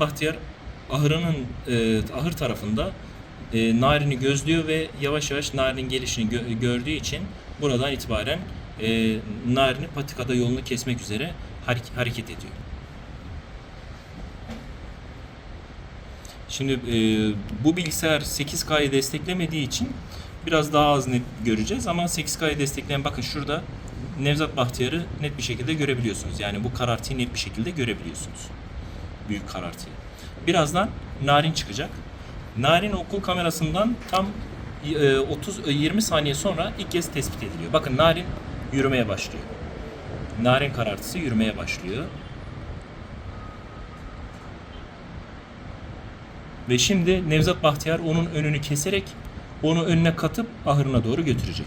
Bahtiyar ahırının e, ahır tarafında e, Narin'i gözlüyor ve yavaş yavaş Narin'in gelişini gö- gördüğü için buradan itibaren e, Narin'i patikada yolunu kesmek üzere hare- hareket ediyor. Şimdi e, bu bilgisayar 8K'yı desteklemediği için biraz daha az net göreceğiz ama 8K'yı destekleyen bakın şurada Nevzat Bahtiyar'ı net bir şekilde görebiliyorsunuz. Yani bu karartıyı net bir şekilde görebiliyorsunuz. Büyük karartıyı. Birazdan Narin çıkacak. Narin okul kamerasından tam e, 30 e, 20 saniye sonra ilk kez tespit ediliyor. Bakın Narin yürümeye başlıyor. Narin karartısı yürümeye başlıyor. Ve şimdi Nevzat Bahtiyar onun önünü keserek onu önüne katıp ahırına doğru götürecek.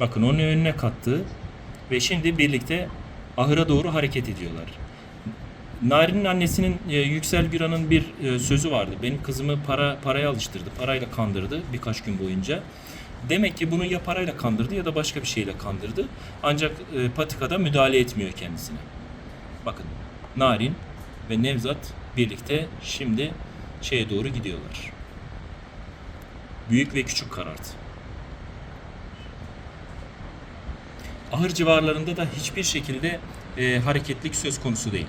Bakın onun önüne kattı ve şimdi birlikte ahıra doğru hareket ediyorlar. Narin'in annesinin e, Yüksel Bira'nın bir e, sözü vardı. Benim kızımı para paraya alıştırdı, parayla kandırdı birkaç gün boyunca. Demek ki bunu ya parayla kandırdı ya da başka bir şeyle kandırdı. Ancak e, patikada müdahale etmiyor kendisine. Bakın Narin ve Nevzat birlikte şimdi şeye doğru gidiyorlar. Büyük ve küçük karartı. Ahır civarlarında da hiçbir şekilde e, hareketlik söz konusu değil.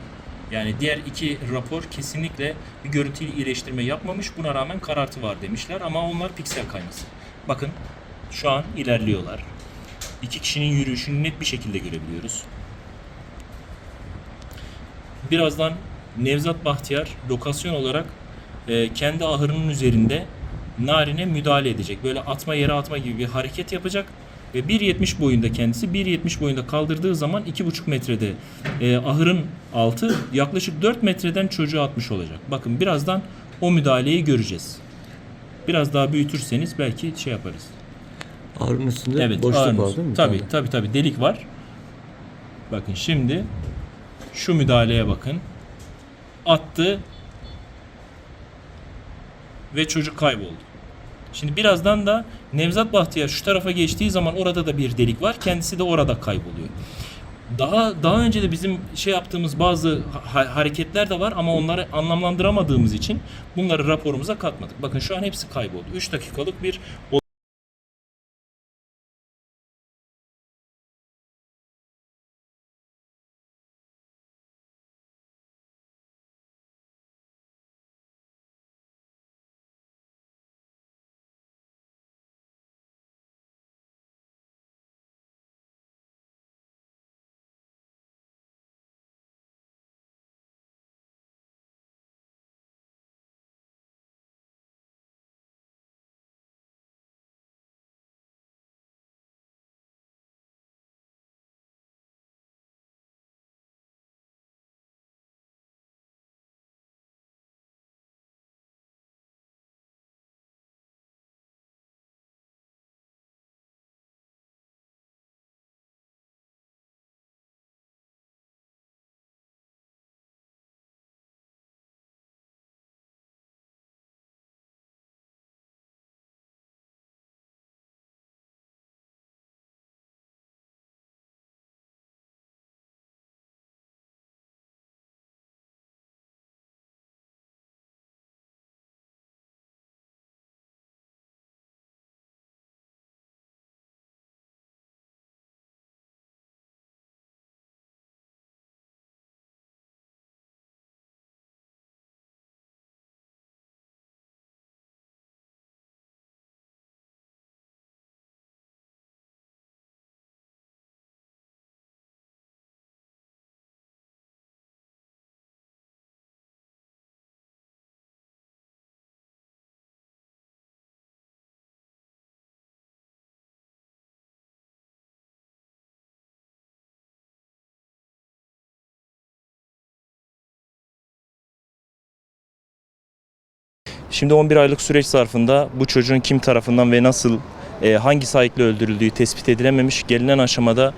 Yani diğer iki rapor kesinlikle bir görüntü iyileştirme yapmamış. Buna rağmen karartı var demişler ama onlar piksel kayması. Bakın şu an ilerliyorlar. İki kişinin yürüyüşünü net bir şekilde görebiliyoruz. Birazdan Nevzat Bahtiyar lokasyon olarak e, kendi ahırının üzerinde Narin'e müdahale edecek. Böyle atma yere atma gibi bir hareket yapacak. Ve 1.70 boyunda kendisi 1.70 boyunda kaldırdığı zaman 2.5 metrede e, ahırın altı yaklaşık 4 metreden çocuğu atmış olacak. Bakın birazdan o müdahaleyi göreceğiz. Biraz daha büyütürseniz belki şey yaparız. Ağrının üstünde Evet, boşluk ağrınız. var değil mi? Tabii, tabii, tabii. Delik var. Bakın şimdi şu müdahaleye bakın. Attı ve çocuk kayboldu. Şimdi birazdan da Nevzat Bahtiyar şu tarafa geçtiği zaman orada da bir delik var. Kendisi de orada kayboluyor. Daha daha önce de bizim şey yaptığımız bazı ha- hareketler de var ama onları anlamlandıramadığımız için bunları raporumuza katmadık. Bakın şu an hepsi kayboldu. 3 dakikalık bir Şimdi 11 aylık süreç zarfında bu çocuğun kim tarafından ve nasıl e, hangi sahikle öldürüldüğü tespit edilememiş. Gelinen aşamada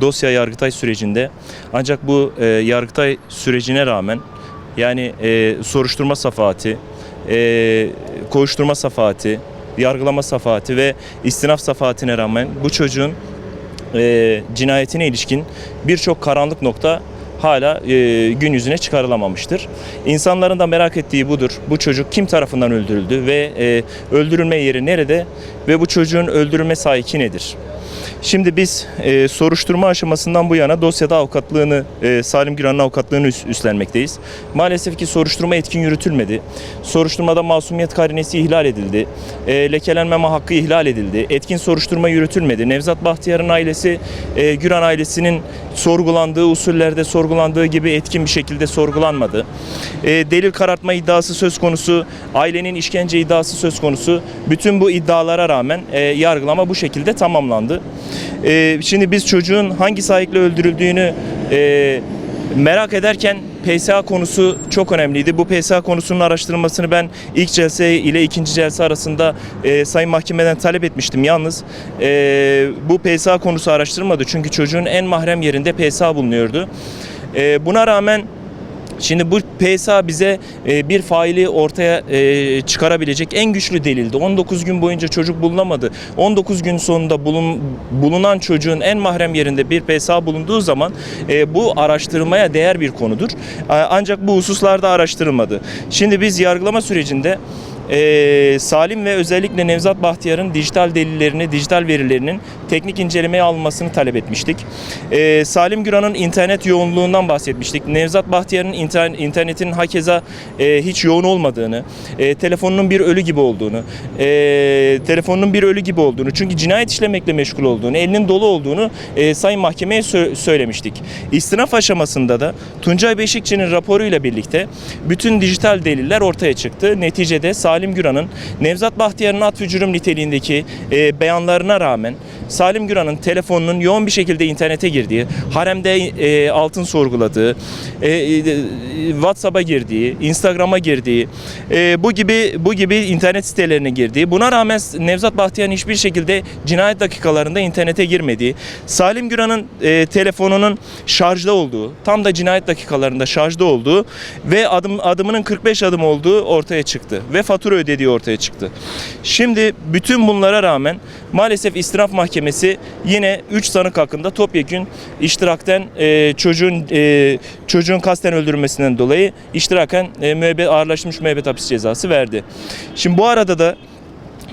dosya yargıtay sürecinde ancak bu e, yargıtay sürecine rağmen yani e, soruşturma safahati, e, koğuşturma safahati, yargılama safahati ve istinaf safahatine rağmen bu çocuğun e, cinayetine ilişkin birçok karanlık nokta hala e, gün yüzüne çıkarılamamıştır. İnsanların da merak ettiği budur. Bu çocuk kim tarafından öldürüldü ve e, öldürülme yeri nerede ve bu çocuğun öldürülme sahiki nedir? Şimdi biz e, soruşturma aşamasından bu yana dosyada avukatlığını, e, Salim Güran'ın avukatlığını üst- üstlenmekteyiz. Maalesef ki soruşturma etkin yürütülmedi. Soruşturmada masumiyet karinesi ihlal edildi. E, lekelenmeme hakkı ihlal edildi. Etkin soruşturma yürütülmedi. Nevzat Bahtiyar'ın ailesi, e, Güran ailesinin sorgulandığı usullerde sorgulandığı gibi etkin bir şekilde sorgulanmadı. E, delil karartma iddiası söz konusu, ailenin işkence iddiası söz konusu. Bütün bu iddialara rağmen e, yargılama bu şekilde tamamlandı. E, şimdi biz çocuğun hangi sahiple öldürüldüğünü e, merak ederken PSA konusu çok önemliydi. Bu PSA konusunun araştırılmasını ben ilk celse ile ikinci celse arasında e, Sayın Mahkemeden talep etmiştim. Yalnız e, bu PSA konusu araştırılmadı. Çünkü çocuğun en mahrem yerinde PSA bulunuyordu. E, buna rağmen Şimdi bu PSA bize e, bir faili ortaya e, çıkarabilecek en güçlü delildi. 19 gün boyunca çocuk bulunamadı. 19 gün sonunda bulun, bulunan çocuğun en mahrem yerinde bir PSA bulunduğu zaman e, bu araştırmaya değer bir konudur. Ancak bu hususlarda araştırılmadı. Şimdi biz yargılama sürecinde e, Salim ve özellikle Nevzat Bahtiyar'ın dijital delillerini, dijital verilerinin teknik incelemeye alınmasını talep etmiştik. E, Salim Güran'ın internet yoğunluğundan bahsetmiştik. Nevzat Bahtiyar'ın inter- internetin hakeza e, hiç yoğun olmadığını, e, telefonunun bir ölü gibi olduğunu, e, telefonunun bir ölü gibi olduğunu, çünkü cinayet işlemekle meşgul olduğunu, elinin dolu olduğunu e, Sayın Mahkemeye sö- söylemiştik. İstinaf aşamasında da Tuncay Beşikçi'nin raporuyla birlikte bütün dijital deliller ortaya çıktı. Neticede Salim Güran'ın Nevzat Bahtiyar'ın atfı cürüm niteliğindeki e, beyanlarına rağmen Salim Güran'ın telefonunun yoğun bir şekilde internete girdiği, haremde e, altın sorguladığı, e, e, WhatsApp'a girdiği, Instagram'a girdiği, e, bu gibi bu gibi internet sitelerine girdiği, buna rağmen Nevzat Bahtiyar'ın hiçbir şekilde cinayet dakikalarında internete girmediği, Salim Güran'ın e, telefonunun şarjda olduğu, tam da cinayet dakikalarında şarjda olduğu ve adım adımının 45 adım olduğu ortaya çıktı ve fatura ödediği ortaya çıktı. Şimdi bütün bunlara rağmen maalesef istinaf mahkemesi yine 3 sanık hakkında topyekün iştirakten e, çocuğun e, çocuğun kasten öldürülmesinden dolayı iştiraken e, müebbet ağırlaşmış müebbet hapis cezası verdi. Şimdi bu arada da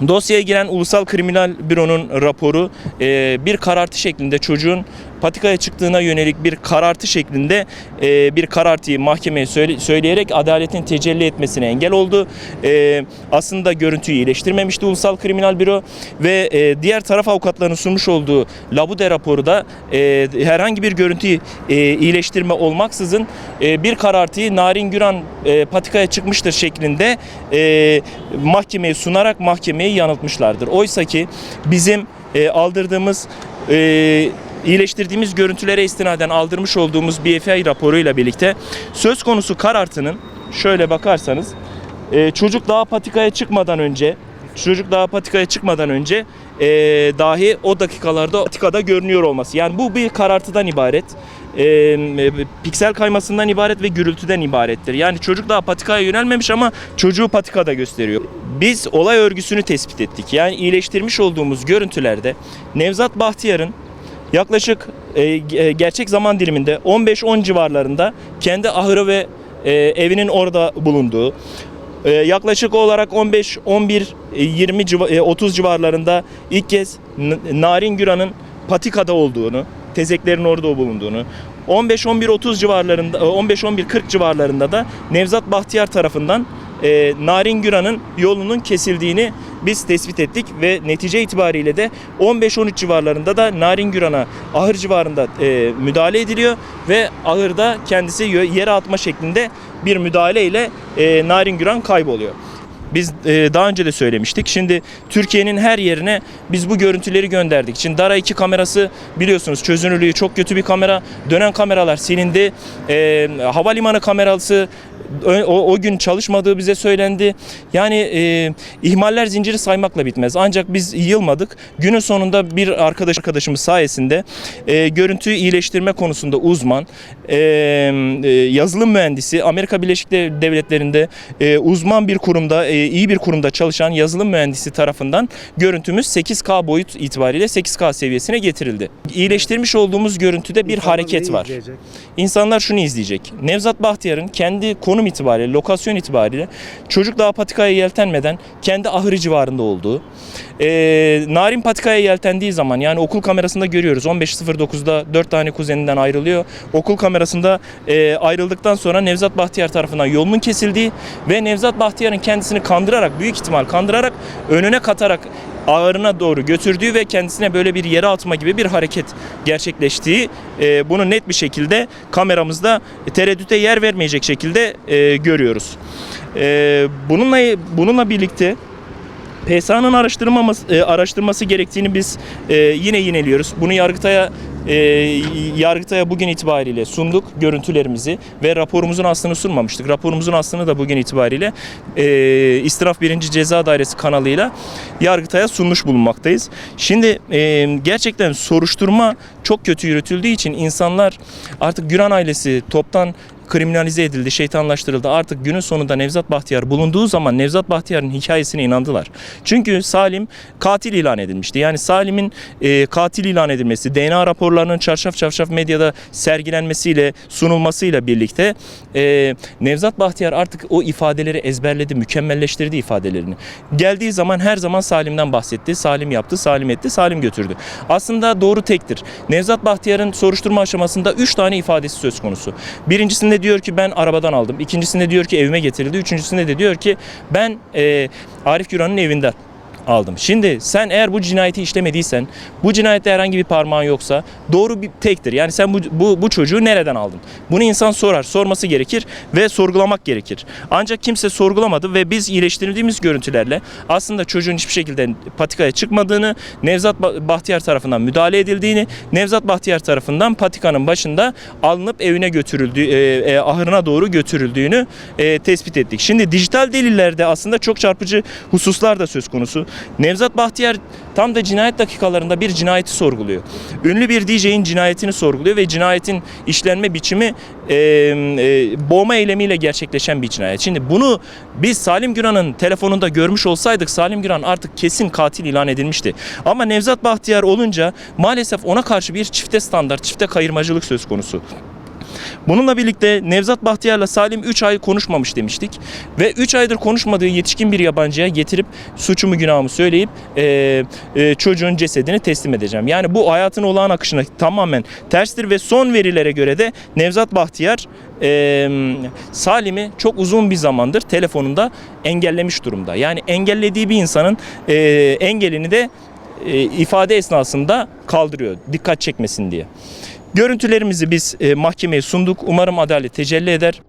Dosyaya giren Ulusal Kriminal Büro'nun raporu e, bir karartı şeklinde çocuğun patikaya çıktığına yönelik bir karartı şeklinde e, bir karartıyı mahkemeye söyle- söyleyerek adaletin tecelli etmesine engel oldu. E, aslında görüntüyü iyileştirmemişti Ulusal Kriminal Büro ve e, diğer taraf avukatlarının sunmuş olduğu Labude raporu da e, herhangi bir görüntüyü e, iyileştirme olmaksızın e, bir karartıyı Narin Güran e, patikaya çıkmıştır şeklinde e, mahkemeye sunarak mahkemeyi yanıltmışlardır. Oysa ki bizim e, aldırdığımız e, iyileştirdiğimiz görüntülere istinaden aldırmış olduğumuz BFI raporuyla birlikte söz konusu karartının şöyle bakarsanız e, çocuk daha patikaya çıkmadan önce çocuk daha patikaya çıkmadan önce e, dahi o dakikalarda patikada görünüyor olması. Yani bu bir karartıdan ibaret. E, e, piksel kaymasından ibaret ve gürültüden ibarettir. Yani çocuk daha patikaya yönelmemiş ama çocuğu patikada gösteriyor. Biz olay örgüsünü tespit ettik. Yani iyileştirmiş olduğumuz görüntülerde Nevzat Bahtiyar'ın yaklaşık e, e, gerçek zaman diliminde 15-10 civarlarında kendi ahırı ve e, evinin orada bulunduğu, e, yaklaşık olarak 15 11 e, 20 civa- 30 civarlarında ilk kez Narin Güran'ın patikada olduğunu, tezeklerin orada bulunduğunu, 15 11 30 civarlarında 15 11 40 civarlarında da Nevzat Bahtiyar tarafından e, Narin Güran'ın yolunun kesildiğini biz tespit ettik ve netice itibariyle de 15-13 civarlarında da Narin Güran'a ahır civarında e, müdahale ediliyor ve ahırda kendisi yere atma şeklinde bir müdahale ile e, Narin Güran kayboluyor. Biz e, daha önce de söylemiştik. Şimdi Türkiye'nin her yerine biz bu görüntüleri gönderdik. Şimdi Dara 2 kamerası biliyorsunuz çözünürlüğü çok kötü bir kamera. Dönen kameralar silindi. E, havalimanı kamerası O, o gün çalışmadığı bize söylendi. Yani e, ihmaller zinciri saymakla bitmez. Ancak biz yılmadık. Günün sonunda bir arkadaş arkadaşımız sayesinde e, görüntüyü iyileştirme konusunda uzman, e, e, yazılım mühendisi, Amerika Birleşik Dev- Devletleri'nde e, uzman bir kurumda, e, iyi bir kurumda çalışan yazılım mühendisi tarafından görüntümüz 8K boyut itibariyle 8K seviyesine getirildi. İyileştirmiş olduğumuz görüntüde bir hareket var. İnsanlar şunu izleyecek. Nevzat Bahtiyar'ın kendi konum itibariyle, lokasyon itibariyle çocuk daha patikaya yeltenmeden kendi ahırı civarında olduğu, e, Narin patikaya yeltendiği zaman yani okul kamerasında görüyoruz 15.09'da 4 tane kuzeninden ayrılıyor. Okul kamerasında e, ayrıldıktan sonra Nevzat Bahtiyar tarafından yolunun kesildiği ve Nevzat Bahtiyar'ın kendisini kandırarak, büyük ihtimal kandırarak önüne katarak ağırına doğru götürdüğü ve kendisine böyle bir yere atma gibi bir hareket gerçekleştiği e, bunu net bir şekilde kameramızda tereddüte yer vermeyecek şekilde e, görüyoruz. E, bununla bununla birlikte PSA'nın araştırmaması, e, araştırması gerektiğini biz e, yine yineliyoruz. Bunu Yargıtay'a e, Yargıtay'a bugün itibariyle sunduk görüntülerimizi ve raporumuzun aslını sunmamıştık. Raporumuzun aslını da bugün itibariyle e, İstiraf 1. Ceza Dairesi kanalıyla Yargıtay'a sunmuş bulunmaktayız. Şimdi e, gerçekten soruşturma çok kötü yürütüldüğü için insanlar artık Güran ailesi toptan kriminalize edildi, şeytanlaştırıldı. Artık günün sonunda Nevzat Bahtiyar bulunduğu zaman Nevzat Bahtiyar'ın hikayesine inandılar. Çünkü Salim katil ilan edilmişti. Yani Salim'in e, katil ilan edilmesi, DNA raporlarının çarşaf çarşaf medyada sergilenmesiyle, sunulmasıyla birlikte e, Nevzat Bahtiyar artık o ifadeleri ezberledi, mükemmelleştirdi ifadelerini. Geldiği zaman her zaman Salim'den bahsetti. Salim yaptı, Salim etti, Salim götürdü. Aslında doğru tektir. Nevzat Bahtiyar'ın soruşturma aşamasında 3 tane ifadesi söz konusu. Birincisinde diyor ki ben arabadan aldım. İkincisinde diyor ki evime getirildi. Üçüncüsünde de diyor ki ben e, Arif Güran'ın evinden aldım. Şimdi sen eğer bu cinayeti işlemediysen, bu cinayette herhangi bir parmağın yoksa doğru bir tektir. Yani sen bu, bu, bu çocuğu nereden aldın? Bunu insan sorar, sorması gerekir ve sorgulamak gerekir. Ancak kimse sorgulamadı ve biz iyileştirildiğimiz görüntülerle aslında çocuğun hiçbir şekilde patikaya çıkmadığını, Nevzat Ba- Bahtiyar tarafından müdahale edildiğini, Nevzat Bahtiyar tarafından patikanın başında alınıp evine götürüldüğü, e, e, ahırına doğru götürüldüğünü e, tespit ettik. Şimdi dijital delillerde aslında çok çarpıcı hususlar da söz konusu. Nevzat Bahtiyar tam da cinayet dakikalarında bir cinayeti sorguluyor. Ünlü bir DJ'in cinayetini sorguluyor ve cinayetin işlenme biçimi e, e, boğma eylemiyle gerçekleşen bir cinayet. Şimdi bunu biz Salim Güran'ın telefonunda görmüş olsaydık Salim Güran artık kesin katil ilan edilmişti. Ama Nevzat Bahtiyar olunca maalesef ona karşı bir çifte standart, çifte kayırmacılık söz konusu. Bununla birlikte Nevzat Bahtiyar'la Salim 3 ay konuşmamış demiştik. Ve 3 aydır konuşmadığı yetişkin bir yabancıya getirip suçumu günahımı söyleyip e, e, çocuğun cesedini teslim edeceğim. Yani bu hayatın olağan akışına tamamen terstir ve son verilere göre de Nevzat Bahtiyar e, Salim'i çok uzun bir zamandır telefonunda engellemiş durumda. Yani engellediği bir insanın e, engelini de e, ifade esnasında kaldırıyor dikkat çekmesin diye. Görüntülerimizi biz e, mahkemeye sunduk. Umarım adalet tecelli eder.